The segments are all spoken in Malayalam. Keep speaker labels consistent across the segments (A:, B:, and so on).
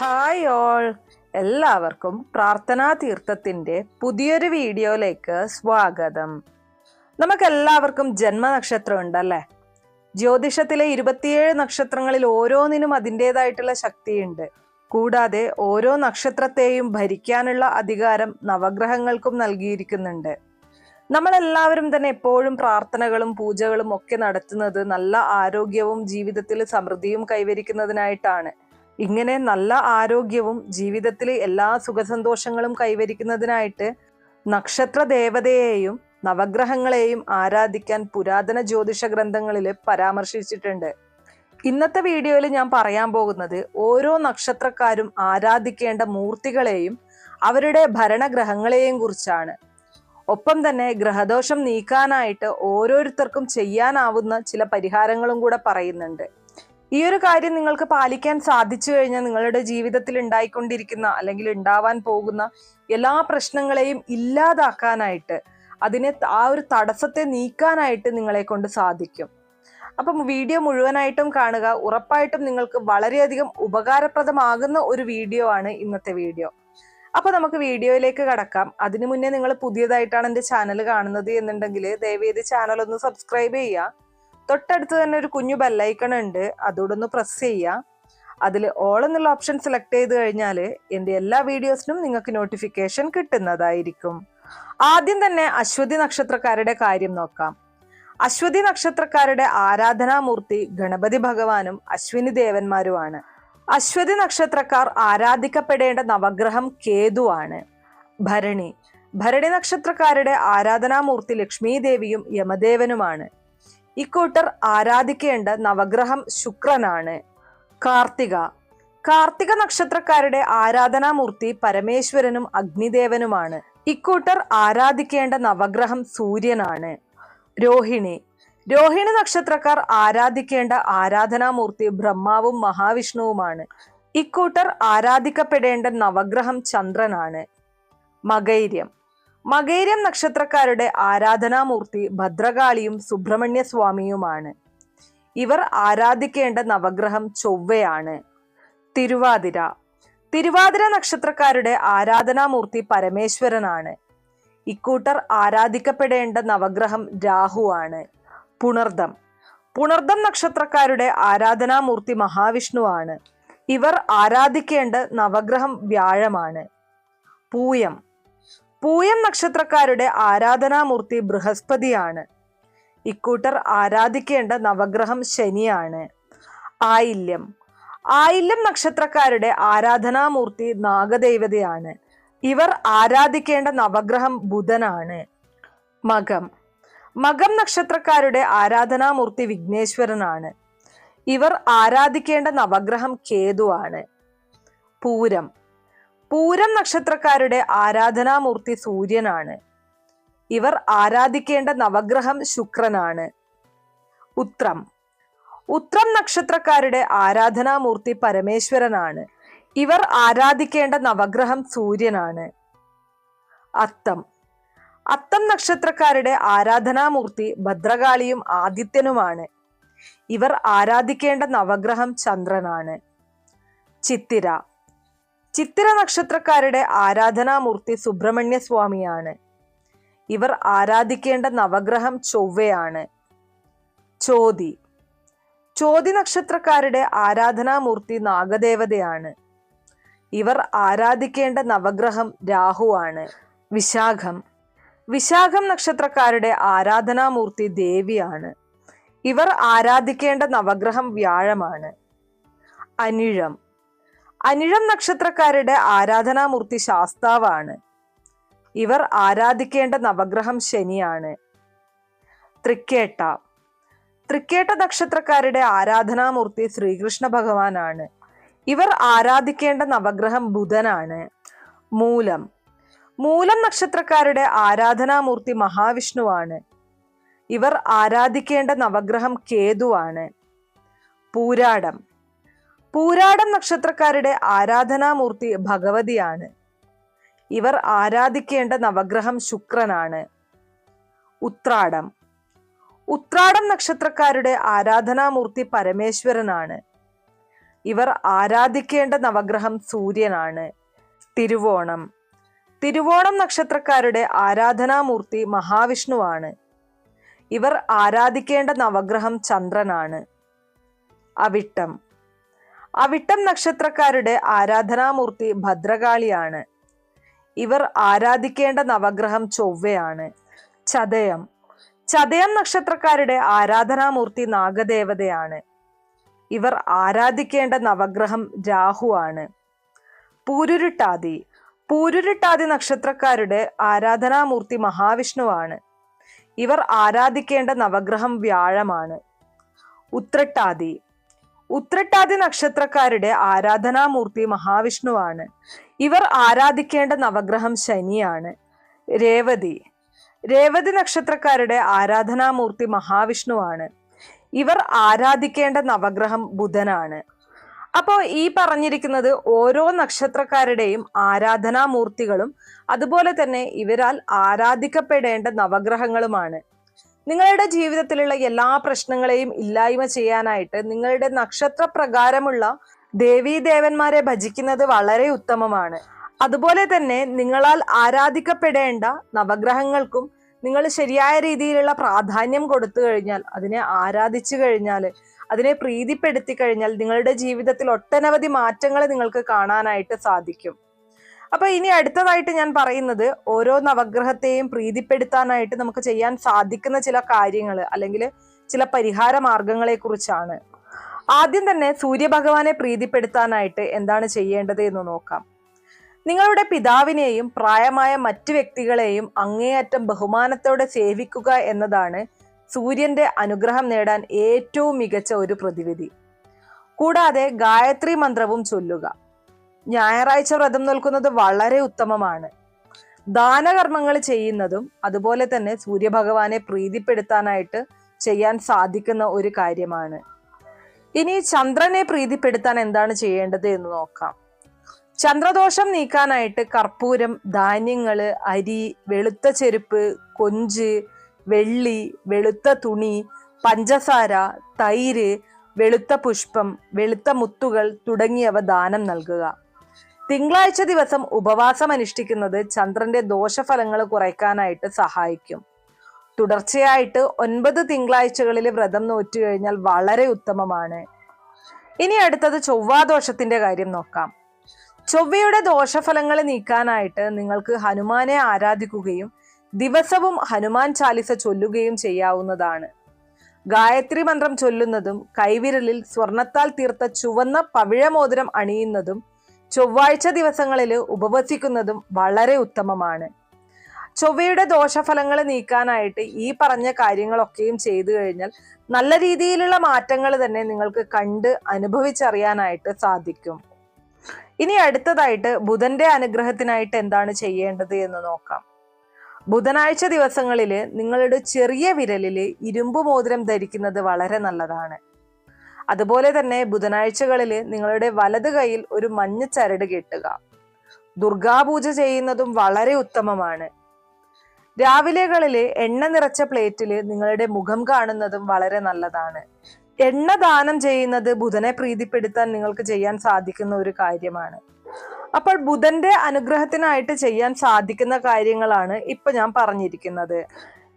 A: Hi all. എല്ലാവർക്കും പ്രാർത്ഥനാ തീർത്ഥത്തിന്റെ പുതിയൊരു വീഡിയോയിലേക്ക് സ്വാഗതം. നമുക്കെല്ലാവർക്കും ജന്മനക്ഷത്രം ഉണ്ടല്ലേ ജ്യോതിഷത്തിലെ ഇരുപത്തിയേഴ് നക്ഷത്രങ്ങളിൽ ഓരോന്നിനും അതിന്റെതായിട്ടുള്ള ശക്തിയുണ്ട്. കൂടാതെ ഓരോ നക്ഷത്രത്തെയും ഭരിക്കാനുള്ള അധികാരം നവഗ്രഹങ്ങൾക്കും നൽകിയിരിക്കുന്നുണ്ട്. നമ്മളെല്ലാവരും തന്നെ എപ്പോഴും പ്രാർത്ഥനകളും പൂജകളും ഒക്കെ നടത്തുന്നത് നല്ല ആരോഗ്യവും ജീവിതത്തിൽ സമൃദ്ധിയും കൈവരിക്കുന്നതിനായിട്ടാണ്. ഇങ്ങനെ നല്ല ആരോഗ്യവും ജീവിതത്തിലെ എല്ലാ സുഖസന്തോഷങ്ങളും കൈവരിക്കുന്നതിനായിട്ട് നക്ഷത്ര ദേവതയെയും നവഗ്രഹങ്ങളെയും ആരാധിക്കാൻ പുരാതന ജ്യോതിഷ ഗ്രന്ഥങ്ങളിൽ പരാമർശിച്ചിട്ടുണ്ട്. ഇന്നത്തെ വീഡിയോയിൽ ഞാൻ പറയാൻ പോകുന്നത് ഓരോ നക്ഷത്രക്കാരും ആരാധിക്കേണ്ട മൂർത്തികളെയും അവരുടെ ഭരണഗ്രഹങ്ങളെയും കുറിച്ചാണ്. ഒപ്പം തന്നെ ഗ്രഹദോഷം നീക്കാനായിട്ട് ഓരോരുത്തർക്കും ചെയ്യാനാവുന്ന ചില പരിഹാരങ്ങളും കൂടെ പറയുന്നുണ്ട്. ഈ ഒരു കാര്യം നിങ്ങൾക്ക് പാലിക്കാൻ സാധിച്ചു കഴിഞ്ഞാൽ നിങ്ങളുടെ ജീവിതത്തിൽ ഉണ്ടായിക്കൊണ്ടിരിക്കുന്ന അല്ലെങ്കിൽ ഉണ്ടാവാൻ പോകുന്ന എല്ലാ പ്രശ്നങ്ങളെയും ഇല്ലാതാക്കാനായിട്ട് അതിനെ ആ ഒരു തടസ്സത്തെ നീക്കാനായിട്ട് നിങ്ങളെ കൊണ്ട് സാധിക്കും. അപ്പം വീഡിയോ മുഴുവനായിട്ടും കാണുക. ഉറപ്പായിട്ടും നിങ്ങൾക്ക് വളരെയധികം ഉപകാരപ്രദമാകുന്ന ഒരു വീഡിയോ ആണ് ഇന്നത്തെ വീഡിയോ. അപ്പൊ നമുക്ക് വീഡിയോയിലേക്ക് കടക്കാം. അതിനു മുന്നേ നിങ്ങൾ പുതിയതായിട്ടാണ് എന്റെ ചാനൽ കാണുന്നത് എന്നുണ്ടെങ്കിൽ ദയവേത് ചാനൽ ഒന്ന് സബ്സ്ക്രൈബ് ചെയ്യുക. തൊട്ടടുത്ത് തന്നെ ഒരു കുഞ്ഞു ബെല്ലൈക്കൺ ഉണ്ട്. അതോടെ ഒന്ന് പ്രസ് ചെയ്യുക അതിൽ ഓൾ എന്നുള്ള ഓപ്ഷൻ സെലക്ട് ചെയ്ത് കഴിഞ്ഞാൽ എന്റെ എല്ലാ വീഡിയോസിനും നിങ്ങൾക്ക് നോട്ടിഫിക്കേഷൻ കിട്ടുന്നതായിരിക്കും. ആദ്യം തന്നെ അശ്വതി നക്ഷത്രക്കാരുടെ കാര്യം നോക്കാം. അശ്വതി നക്ഷത്രക്കാരുടെ ആരാധനാമൂർത്തി ഗണപതി ഭഗവാനും അശ്വിനി ദേവന്മാരുമാണ്. അശ്വതി നക്ഷത്രക്കാർ ആരാധിക്കപ്പെടേണ്ട നവഗ്രഹം കേതുവാണ്. ഭരണി. ഭരണി നക്ഷത്രക്കാരുടെ ആരാധനാമൂർത്തി ലക്ഷ്മി ദേവിയും യമദേവനുമാണ്. ഇക്കൂട്ടർ ആരാധിക്കേണ്ട നവഗ്രഹം ശുക്രനാണ്. കാർത്തിക. കാർത്തിക നക്ഷത്രക്കാരുടെ ആരാധനാമൂർത്തി പരമേശ്വരനും അഗ്നിദേവനുമാണ്. ഇക്കൂട്ടർ ആരാധിക്കേണ്ട നവഗ്രഹം സൂര്യനാണ്. രോഹിണി. രോഹിണി നക്ഷത്രക്കാർ ആരാധിക്കേണ്ട ആരാധനാമൂർത്തി ബ്രഹ്മാവും മഹാവിഷ്ണുവുമാണ്. ഇക്കൂട്ടർ ആരാധിക്കപ്പെടേണ്ട നവഗ്രഹം ചന്ദ്രനാണ്. മകൈര്യം. മകൈര്യം നക്ഷത്രക്കാരുടെ ആരാധനാമൂർത്തി ഭദ്രകാളിയും സുബ്രഹ്മണ്യ സ്വാമിയുമാണ് ഇവർ ആരാധിക്കേണ്ട നവഗ്രഹം ചൊവ്വയാണ്. തിരുവാതിര. തിരുവാതിര നക്ഷത്രക്കാരുടെ ആരാധനാമൂർത്തി പരമേശ്വരനാണ്. ഇക്കൂട്ടർ ആരാധിക്കപ്പെടേണ്ട നവഗ്രഹം രാഹുവാണ്. പുണർദം. പുണർദം നക്ഷത്രക്കാരുടെ ആരാധനാമൂർത്തി മഹാവിഷ്ണുവാണ്. ഇവർ ആരാധിക്കേണ്ട നവഗ്രഹം വ്യാഴമാണ്. പൂയം. പൂയം നക്ഷത്രക്കാരുടെ ആരാധനാമൂർത്തി ബൃഹസ്പതിയാണ്. ഇക്കൂട്ടർ ആരാധിക്കേണ്ട നവഗ്രഹം ശനിയാണ്. ആയില്യം. ആയില്യം നക്ഷത്രക്കാരുടെ ആരാധനാമൂർത്തി നാഗദേവതയാണ്. ഇവർ ആരാധിക്കേണ്ട നവഗ്രഹം ബുധനാണ്. മകം. മകം നക്ഷത്രക്കാരുടെ ആരാധനാമൂർത്തി വിഘ്നേശ്വരനാണ്. ഇവർ ആരാധിക്കേണ്ട നവഗ്രഹം കേതുവാണ്. പൂരം. പൂരം നക്ഷത്രക്കാരുടെ ആരാധനാമൂർത്തി സൂര്യനാണ്. ഇവർ ആരാധിക്കേണ്ട നവഗ്രഹം ശുക്രനാണ്. ഉത്രം. ഉത്രം നക്ഷത്രക്കാരുടെ ആരാധനാമൂർത്തി പരമേശ്വരനാണ്. ഇവർ ആരാധിക്കേണ്ട നവഗ്രഹം സൂര്യനാണ്. അത്തം. അത്തം നക്ഷത്രക്കാരുടെ ആരാധനാമൂർത്തി ഭദ്രകാളിയും ആദിത്യനുമാണ്. ഇവർ ആരാധിക്കേണ്ട നവഗ്രഹം ചന്ദ്രനാണ്. ചിത്തിര. ചിത്തിര നക്ഷത്രക്കാരുടെ ആരാധനാമൂർത്തി സുബ്രഹ്മണ്യ സ്വാമിയാണ് ഇവർ ആരാധിക്കേണ്ട നവഗ്രഹം ചൊവ്വയാണ്. ചോതി. ചോതി നക്ഷത്രക്കാരുടെ ആരാധനാമൂർത്തി നാഗദേവതയാണ്. ഇവർ ആരാധിക്കേണ്ട നവഗ്രഹം രാഹുവാണ്. വിശാഖം. വിശാഖം നക്ഷത്രക്കാരുടെ ആരാധനാമൂർത്തി ദേവിയാണ്. ഇവർ ആരാധിക്കേണ്ട നവഗ്രഹം വ്യാഴമാണ്. അനിഴം. അനിഴം നക്ഷത്രക്കാരുടെ ആരാധനാമൂർത്തി ശാസ്താവാണ്. ഇവർ ആരാധിക്കേണ്ട നവഗ്രഹം ശനിയാണ്. തൃക്കേട്ട. തൃക്കേട്ട നക്ഷത്രക്കാരുടെ ആരാധനാമൂർത്തി ശ്രീകൃഷ്ണ ഭഗവാനാണ്. ഇവർ ആരാധിക്കേണ്ട നവഗ്രഹം ബുധനാണ്. മൂലം. മൂലം നക്ഷത്രക്കാരുടെ ആരാധനാമൂർത്തി മഹാവിഷ്ണുവാണ്. ഇവർ ആരാധിക്കേണ്ട നവഗ്രഹം കേതുവാണ്. പൂരാടം. പൂരാടം നക്ഷത്രക്കാരുടെ ആരാധനാമൂർത്തി ഭഗവതിയാണ്. ഇവർ ആരാധിക്കേണ്ട നവഗ്രഹം ശുക്രനാണ്. ഉത്രാടം. ഉത്രാടം നക്ഷത്രക്കാരുടെ ആരാധനാമൂർത്തി പരമേശ്വരനാണ്. ഇവർ ആരാധിക്കേണ്ട നവഗ്രഹം സൂര്യനാണ്. തിരുവോണം. തിരുവോണം നക്ഷത്രക്കാരുടെ ആരാധനാമൂർത്തി മഹാവിഷ്ണുവാണ്. ഇവർ ആരാധിക്കേണ്ട നവഗ്രഹം ചന്ദ്രനാണ്. അവിട്ടം. അവിട്ടം നക്ഷത്രക്കാരുടെ ആരാധനാമൂർത്തി ഭദ്രകാളിയാണ്. ഇവർ ആരാധിക്കേണ്ട നവഗ്രഹം ചൊവ്വയാണ്. ചതയം. ചതയം നക്ഷത്രക്കാരുടെ ആരാധനാമൂർത്തി നാഗദേവതയാണ്. ഇവർ ആരാധിക്കേണ്ട നവഗ്രഹം രാഹുവാണ്. പൂരുരുട്ടാതി. പൂരുരുട്ടാതി നക്ഷത്രക്കാരുടെ ആരാധനാമൂർത്തി മഹാവിഷ്ണുവാണ്. ഇവർ ആരാധിക്കേണ്ട നവഗ്രഹം വ്യാഴമാണ്. ഉത്രട്ടാതി. ഉത്രട്ടാതി നക്ഷത്രക്കാരുടെ ആരാധനാമൂർത്തി മഹാവിഷ്ണുവാണ്. ഇവർ ആരാധിക്കേണ്ട നവഗ്രഹം ശനിയാണ്. രേവതി. രേവതി നക്ഷത്രക്കാരുടെ ആരാധനാമൂർത്തി മഹാവിഷ്ണുവാണ്. ഇവർ ആരാധിക്കേണ്ട നവഗ്രഹം ബുധനാണ്. അപ്പോൾ ഈ പറഞ്ഞിരിക്കുന്നത് ഓരോ നക്ഷത്രക്കാരുടെയും ആരാധനാമൂർത്തികളും അതുപോലെ തന്നെ ഇവരാൽ ആരാധിക്കപ്പെടേണ്ട നവഗ്രഹങ്ങളുമാണ്. നിങ്ങളുടെ ജീവിതത്തിലുള്ള എല്ലാ പ്രശ്നങ്ങളെയും ഇല്ലായ്മ ചെയ്യാനായിട്ട് നിങ്ങളുടെ നക്ഷത്ര പ്രകാരമുള്ള ദേവീദേവന്മാരെ ഭജിക്കുന്നത് വളരെ ഉത്തമമാണ്. അതുപോലെ തന്നെ നിങ്ങളാൽ ആരാധിക്കപ്പെടേണ്ട നവഗ്രഹങ്ങൾക്കും നിങ്ങൾ ശരിയായ രീതിയിലുള്ള പ്രാധാന്യം കൊടുത്തു കഴിഞ്ഞാൽ അതിനെ ആരാധിച്ചു കഴിഞ്ഞാൽ അതിനെ പ്രീതിപ്പെടുത്തി കഴിഞ്ഞാൽ നിങ്ങളുടെ ജീവിതത്തിൽ ഒട്ടനവധി മാറ്റങ്ങൾ നിങ്ങൾക്ക് കാണാനായിട്ട് സാധിക്കും. അപ്പൊ ഇനി അടുത്തതായിട്ട് ഞാൻ പറയുന്നത് ഓരോ നവഗ്രഹത്തെയും പ്രീതിപ്പെടുത്താനായിട്ട് നമുക്ക് ചെയ്യാൻ സാധിക്കുന്ന ചില കാര്യങ്ങൾ അല്ലെങ്കിൽ ചില പരിഹാര മാർഗങ്ങളെ കുറിച്ചാണ്. ആദ്യം തന്നെ സൂര്യഭഗവാനെ പ്രീതിപ്പെടുത്താനായിട്ട് എന്താണ് ചെയ്യേണ്ടത് എന്ന് നോക്കാം. നിങ്ങളുടെ പിതാവിനെയും പ്രായമായ മറ്റു വ്യക്തികളെയും അങ്ങേയറ്റം ബഹുമാനത്തോടെ സേവിക്കുക എന്നതാണ് സൂര്യന്റെ അനുഗ്രഹം നേടാൻ ഏറ്റവും മികച്ച ഒരു പ്രതിവിധി. കൂടാതെ ഗായത്രി മന്ത്രവും ചൊല്ലുക. ഞായറാഴ്ച വ്രതം നിൽക്കുന്നത് വളരെ ഉത്തമമാണ്. ദാനകർമ്മങ്ങൾ ചെയ്യുന്നതും അതുപോലെ തന്നെ സൂര്യഭഗവാനെ പ്രീതിപ്പെടുത്താനായിട്ട് ചെയ്യാൻ സാധിക്കുന്ന ഒരു കാര്യമാണ്. ഇനി ചന്ദ്രനെ പ്രീതിപ്പെടുത്താൻ എന്താണ് ചെയ്യേണ്ടത് എന്ന് നോക്കാം. ചന്ദ്രദോഷം നീക്കാനായിട്ട് കർപ്പൂരം ധാന്യങ്ങൾ അരി വെളുത്ത ചെരുപ്പ് കൊഞ്ച് വെള്ളി വെളുത്ത തുണി പഞ്ചസാര തൈര് വെളുത്ത പുഷ്പം വെളുത്ത മുത്തുകൾ തുടങ്ങിയവ ദാനം നൽകുക. തിങ്കളാഴ്ച ദിവസം ഉപവാസം അനുഷ്ഠിക്കുന്നത് ചന്ദ്രന്റെ ദോഷഫലങ്ങൾ കുറയ്ക്കാനായിട്ട് സഹായിക്കും. തുടർച്ചയായിട്ട് ഒൻപത് തിങ്കളാഴ്ചകളിൽ വ്രതം നോറ്റു കഴിഞ്ഞാൽ വളരെ ഉത്തമമാണ്. ഇനി അടുത്തത് ചൊവ്വാദോഷത്തിന്റെ കാര്യം നോക്കാം. ചൊവ്വയുടെ ദോഷഫലങ്ങൾ നീക്കാനായിട്ട് നിങ്ങൾക്ക് ഹനുമാനെ ആരാധിക്കുകയും ദിവസവും ഹനുമാൻ ചാലിസ ചൊല്ലുകയും ചെയ്യാവുന്നതാണ്. ഗായത്രി മന്ത്രം ചൊല്ലുന്നതും കൈവിരലിൽ സ്വർണത്താൽ തീർത്ത ചുവന്ന പവിഴമോതിരം അണിയുന്നതും ചൊവ്വാഴ്ച ദിവസങ്ങളിൽ ഉപവസിക്കുന്നതും വളരെ ഉത്തമമാണ്. ചൊവ്വയുടെ ദോഷഫലങ്ങൾ നീക്കാനായിട്ട് ഈ പറഞ്ഞ കാര്യങ്ങളൊക്കെയും ചെയ്തു കഴിഞ്ഞാൽ നല്ല രീതിയിലുള്ള മാറ്റങ്ങൾ തന്നെ നിങ്ങൾക്ക് കണ്ട് അനുഭവിച്ചറിയാനായിട്ട് സാധിക്കും. ഇനി അടുത്തതായിട്ട് ബുധന്റെ അനുഗ്രഹത്തിനായിട്ട് എന്താണ് ചെയ്യേണ്ടത് എന്ന് നോക്കാം. ബുധനാഴ്ച ദിവസങ്ങളിൽ നിങ്ങളുടെ ചെറിയ വിരലിൽ ഇരുമ്പ് മോതിരം ധരിക്കുന്നത് വളരെ നല്ലതാണ്. അതുപോലെ തന്നെ ബുധനാഴ്ചകളിൽ നിങ്ങളുടെ വലത് കൈയിൽ ഒരു മഞ്ഞ ചരട് കെട്ടുക. ദുർഗാപൂജ ചെയ്യുന്നതും വളരെ ഉത്തമമാണ്. രാവിലെകളിൽ എണ്ണ നിറച്ച പ്ലേറ്റിൽ നിങ്ങളുടെ മുഖം കാണുന്നതും വളരെ നല്ലതാണ്. എണ്ണ ദാനം ചെയ്യുന്നത് ബുധനെ പ്രീതിപ്പെടുത്താൻ നിങ്ങൾക്ക് ചെയ്യാൻ സാധിക്കുന്ന ഒരു കാര്യമാണ്. അപ്പോൾ ബുധന്റെ അനുഗ്രഹത്തിനായിട്ട് ചെയ്യാൻ സാധിക്കുന്ന കാര്യങ്ങളാണ് ഇപ്പൊ ഞാൻ പറഞ്ഞിരിക്കുന്നത്.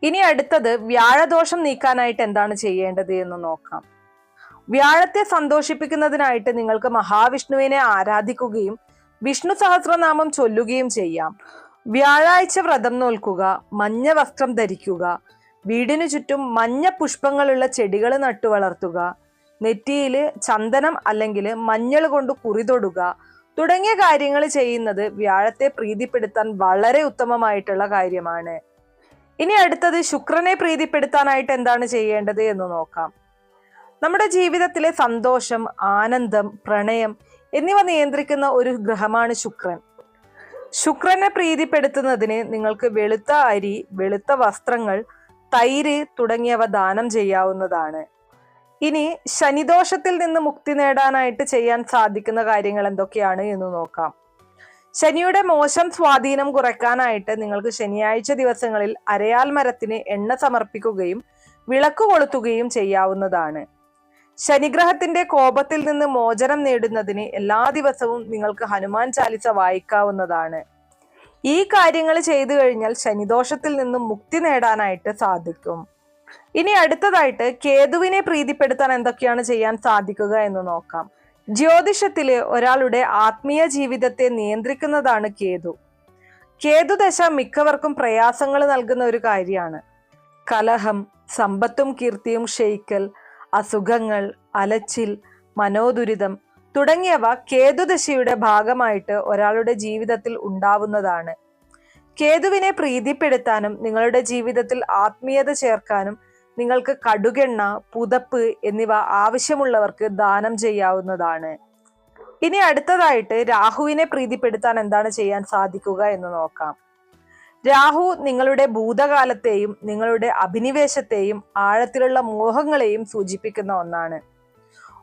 A: ഇനി അടുത്തത് വ്യാഴദോഷം നീക്കാനായിട്ട് എന്താണ് ചെയ്യേണ്ടത് എന്ന് നോക്കാം. വ്യാഴത്തെ സന്തോഷിപ്പിക്കുന്നതിനായിട്ട് നിങ്ങൾക്ക് മഹാവിഷ്ണുവിനെ ആരാധിക്കുകയും വിഷ്ണു സഹസ്രനാമം ചൊല്ലുകയും ചെയ്യാം. വ്യാഴാഴ്ച വ്രതം നോൽക്കുക മഞ്ഞ വസ്ത്രം ധരിക്കുക വീടിനു ചുറ്റും മഞ്ഞ പുഷ്പങ്ങളുള്ള ചെടികൾ നട്ടു വളർത്തുക നെറ്റിയിൽ ചന്ദനം അല്ലെങ്കിൽ മഞ്ഞൾ കൊണ്ട് കുറി തൊടുക തുടങ്ങിയ കാര്യങ്ങൾ ചെയ്യുന്നത് വ്യാഴത്തെ പ്രീതിപ്പെടുത്താൻ വളരെ ഉത്തമമായിട്ടുള്ള കാര്യമാണ്. ഇനി അടുത്തത് ശുക്രനെ പ്രീതിപ്പെടുത്താനായിട്ട് എന്താണ് ചെയ്യേണ്ടത് എന്ന് നോക്കാം. നമ്മുടെ ജീവിതത്തിലെ സന്തോഷം ആനന്ദം പ്രണയം എന്നിവ നിയന്ത്രിക്കുന്ന ഒരു ഗ്രഹമാണ് ശുക്രൻ. ശുക്രനെ പ്രീതിപ്പെടുത്തുന്നതിന് നിങ്ങൾക്ക് വെളുത്ത അരി വെളുത്ത വസ്ത്രങ്ങൾ തൈര് തുടങ്ങിയവ ദാനം ചെയ്യാവുന്നതാണ്. ഇനി ശനിദോഷത്തിൽ നിന്ന് മുക്തി നേടാനായിട്ട് ചെയ്യാൻ സാധിക്കുന്ന കാര്യങ്ങൾ എന്തൊക്കെയാണ് എന്ന് നോക്കാം. ശനിയുടെ മോശം സ്വാധീനം കുറയ്ക്കാനായിട്ട് നിങ്ങൾക്ക് ശനിയാഴ്ച ദിവസങ്ങളിൽ അരയാൽ മരത്തിന് എണ്ണ സമർപ്പിക്കുകയും വിളക്ക് കൊളുത്തുകയും ചെയ്യാവുന്നതാണ്. ശനിഗ്രഹത്തിന്റെ കോപത്തിൽ നിന്ന് മോചനം നേടുന്നതിന് എല്ലാ ദിവസവും നിങ്ങൾക്ക് ഹനുമാൻ ചാലിസ വായിക്കാവുന്നതാണ്. ഈ കാര്യങ്ങൾ ചെയ്തു കഴിഞ്ഞാൽ ശനിദോഷത്തിൽ നിന്നും മുക്തി നേടാനായിട്ട് സാധിക്കും. ഇനി അടുത്തതായിട്ട് കേതുവിനെ പ്രീതിപ്പെടുത്താൻ എന്തൊക്കെയാണ് ചെയ്യാൻ സാധിക്കുക എന്ന് നോക്കാം. ജ്യോതിഷത്തിൽ ഒരാളുടെ ആത്മീയ ജീവിതത്തെ നിയന്ത്രിക്കുന്നതാണ് കേതു. കേതു ദശ മിക്കവർക്കും പ്രയാസങ്ങൾ നൽകുന്ന ഒരു കാര്യമാണ്. കലഹം സമ്പത്തും കീർത്തിയും ക്ഷയിക്കൽ അസുഖങ്ങൾ അലച്ചിൽ മനോദുരിതം തുടങ്ങിയവ കേതുദശയുടെ ഭാഗമായിട്ട് ഒരാളുടെ ജീവിതത്തിൽ ഉണ്ടാവുന്നതാണ്. കേതുവിനെ പ്രീതിപ്പെടുത്താനും നിങ്ങളുടെ ജീവിതത്തിൽ ആത്മീയത ചേർക്കാനും നിങ്ങൾക്ക് കടുകെണ്ണ പുതപ്പ് എന്നിവ ആവശ്യമുള്ളവർക്ക് ദാനം ചെയ്യാവുന്നതാണ്. ഇനി അടുത്തതായിട്ട് രാഹുവിനെ പ്രീതിപ്പെടുത്താൻ എന്താണ് ചെയ്യാൻ സാധിക്കുക എന്ന് നോക്കാം. രാഹു നിങ്ങളുടെ ഭൂതകാലത്തെയും നിങ്ങളുടെ അഭിനിവേശത്തെയും ആഴത്തിലുള്ള മോഹങ്ങളെയും സൂചിപ്പിക്കുന്ന ഒന്നാണ്.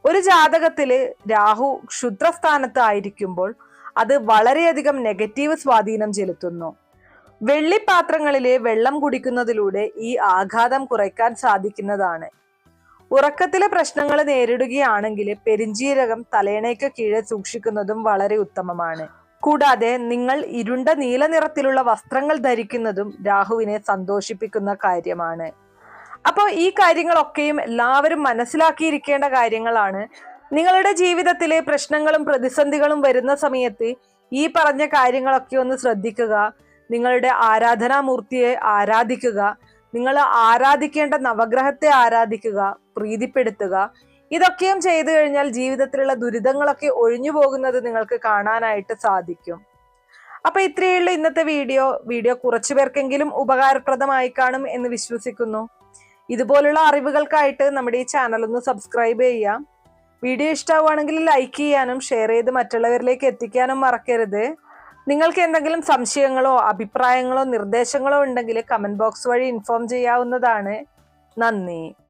A: ഒരു ജാതകത്തിൽ രാഹു ക്ഷുദ്രസ്ഥാനത്ത് ആയിരിക്കുമ്പോൾ അത് വളരെയധികം നെഗറ്റീവ് സ്വാധീനം ചെലുത്തുന്നു. വെള്ളിപ്പാത്രങ്ങളിലെ വെള്ളം കുടിക്കുന്നതിലൂടെ ഈ ആഘാതം കുറയ്ക്കാൻ സാധിക്കുന്നതാണ്. ഉറക്കത്തിലെ പ്രശ്നങ്ങൾ നേരിടുകയാണെങ്കിൽ പെരിഞ്ചീരകം തലേണയ്ക്ക് കീഴെ സൂക്ഷിക്കുന്നതും വളരെ ഉത്തമമാണ്. കൂടാതെ നിങ്ങൾ ഇരുണ്ട നീല നിറത്തിലുള്ള വസ്ത്രങ്ങൾ ധരിക്കുന്നതും രാഹുവിനെ സന്തോഷിപ്പിക്കുന്ന കാര്യമാണ്. അപ്പോൾ ഈ കാര്യങ്ങളൊക്കെയും എല്ലാവരും മനസ്സിലാക്കിയിരിക്കേണ്ട കാര്യങ്ങളാണ്. നിങ്ങളുടെ ജീവിതത്തിലെ പ്രശ്നങ്ങളും പ്രതിസന്ധികളും വരുന്ന സമയത്ത് ഈ പറഞ്ഞ കാര്യങ്ങളൊക്കെ ഒന്ന് ശ്രദ്ധിക്കുക. നിങ്ങളുടെ ആരാധനാമൂർത്തിയെ ആരാധിക്കുക. നിങ്ങൾ ആരാധിക്കേണ്ട നവഗ്രഹത്തെ ആരാധിക്കുക. പ്രീതിപ്പെടുത്തുക. ഇതൊക്കെയും ചെയ്തു കഴിഞ്ഞാൽ ജീവിതത്തിലുള്ള ദുരിതങ്ങളൊക്കെ ഒഴിഞ്ഞു പോകുന്നത് നിങ്ങൾക്ക് കാണാനായിട്ട് സാധിക്കും. അപ്പൊ ഇത്രയുള്ള ഇന്നത്തെ വീഡിയോ. വീഡിയോ കുറച്ചു പേർക്കെങ്കിലും ഉപകാരപ്രദമായി കാണും എന്ന് വിശ്വസിക്കുന്നു. ഇതുപോലുള്ള അറിവുകൾക്കായിട്ട് നമ്മുടെ ഈ ചാനൽ ഒന്ന് സബ്സ്ക്രൈബ് ചെയ്യാം വീഡിയോ ഇഷ്ടമാവുകയാണെങ്കിൽ ലൈക്ക് ചെയ്യാനും ഷെയർ ചെയ്ത് മറ്റുള്ളവരിലേക്ക് എത്തിക്കാനും മറക്കരുത്. നിങ്ങൾക്ക് എന്തെങ്കിലും സംശയങ്ങളോ അഭിപ്രായങ്ങളോ നിർദ്ദേശങ്ങളോ ഉണ്ടെങ്കിൽ കമന്റ് ബോക്സ് വഴി ഇൻഫോം ചെയ്യാവുന്നതാണ്. നന്ദി.